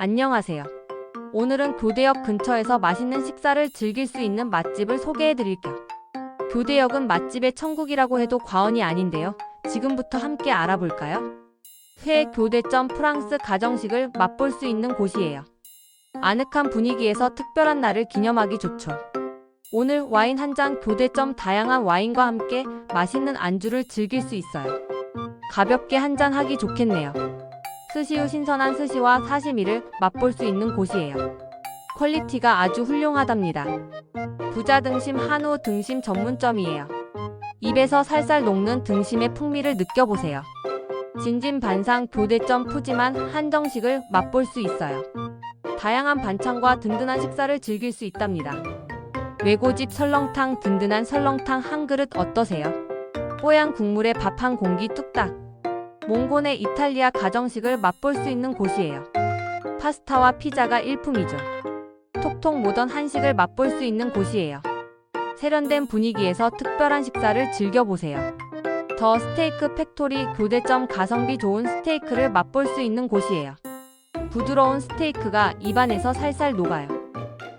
안녕하세요. 오늘은 교대역 근처에서 맛있는 식사를 즐길 수 있는 맛집을 소개해 드릴게요. 교대역은 맛집의 천국이라고 해도 과언이 아닌데요. 지금부터 함께 알아볼까요? 회 교대점 프랑스 가정식을 맛볼 수 있는 곳이에요. 아늑한 분위기에서 특별한 날을 기념하기 좋죠. 오늘 와인 한 잔 교대점 다양한 와인과 함께 맛있는 안주를 즐길 수 있어요. 가볍게 한 잔 하기 좋겠네요. 스시우 신선한 스시와 사시미를 맛볼 수 있는 곳이에요. 퀄리티가 아주 훌륭하답니다. 부자 등심 한우 등심 전문점이에요. 입에서 살살 녹는 등심의 풍미를 느껴보세요. 진진 반상 교대점 푸짐한 한정식을 맛볼 수 있어요. 다양한 반찬과 든든한 식사를 즐길 수 있답니다. 외고집 설렁탕 든든한 설렁탕 한 그릇 어떠세요? 뽀얀 국물에 밥 한 공기 뚝딱. 몽골의 이탈리아 가정식을 맛볼 수 있는 곳이에요. 파스타와 피자가 일품이죠. 톡톡 모던 한식을 맛볼 수 있는 곳이에요. 세련된 분위기에서 특별한 식사를 즐겨보세요. 더 스테이크 팩토리 교대점 가성비 좋은 스테이크를 맛볼 수 있는 곳이에요. 부드러운 스테이크가 입안에서 살살 녹아요.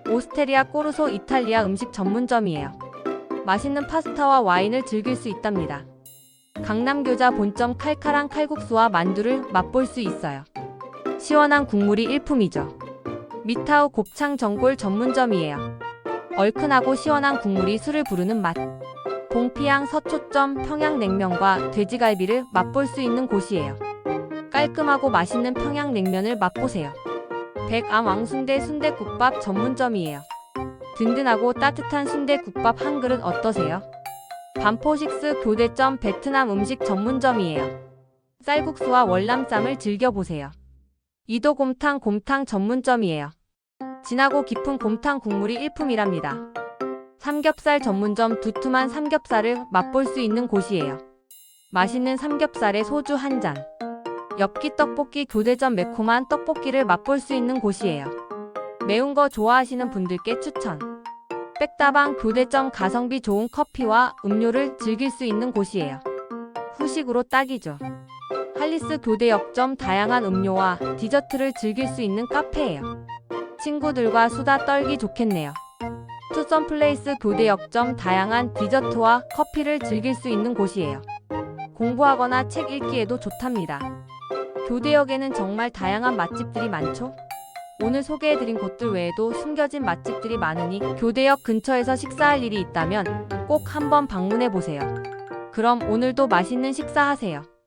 오스테리아 꼬르소 이탈리아 음식 전문점이에요. 맛있는 파스타와 와인을 즐길 수 있답니다. 강남교자 본점 칼칼한 칼국수와 만두를 맛볼 수 있어요. 시원한 국물이 일품이죠. 미타우 곱창 전골 전문점이에요. 얼큰하고 시원한 국물이 술을 부르는 맛. 봉피향 서초점 평양냉면과 돼지갈비를 맛볼 수 있는 곳이에요. 깔끔하고 맛있는 평양냉면을 맛보세요. 백암 왕순대 순대국밥 전문점이에요. 든든하고 따뜻한 순대국밥 한 그릇 어떠세요? 반포식스 교대점 베트남 음식 전문점이에요. 쌀국수와 월남쌈을 즐겨보세요. 이도곰탕 곰탕 전문점이에요. 진하고 깊은 곰탕 국물이 일품이랍니다. 삼겹살 전문점 두툼한 삼겹살을 맛볼 수 있는 곳이에요. 맛있는 삼겹살에 소주 한 잔. 엽기 떡볶이 교대점 매콤한 떡볶이를 맛볼 수 있는 곳이에요. 매운 거 좋아하시는 분들께 추천. 백다방 교대점 가성비 좋은 커피와 음료를 즐길 수 있는 곳이에요. 후식으로 딱이죠. 할리스 교대역점 다양한 음료와 디저트를 즐길 수 있는 카페예요. 친구들과 수다 떨기 좋겠네요. 투썸 플레이스 교대역점 다양한 디저트와 커피를 즐길 수 있는 곳이에요. 공부하거나 책 읽기에도 좋답니다. 교대역에는 정말 다양한 맛집들이 많죠? 오늘 소개해드린 곳들 외에도 숨겨진 맛집들이 많으니 교대역 근처에서 식사할 일이 있다면 꼭 한번 방문해보세요. 그럼 오늘도 맛있는 식사하세요.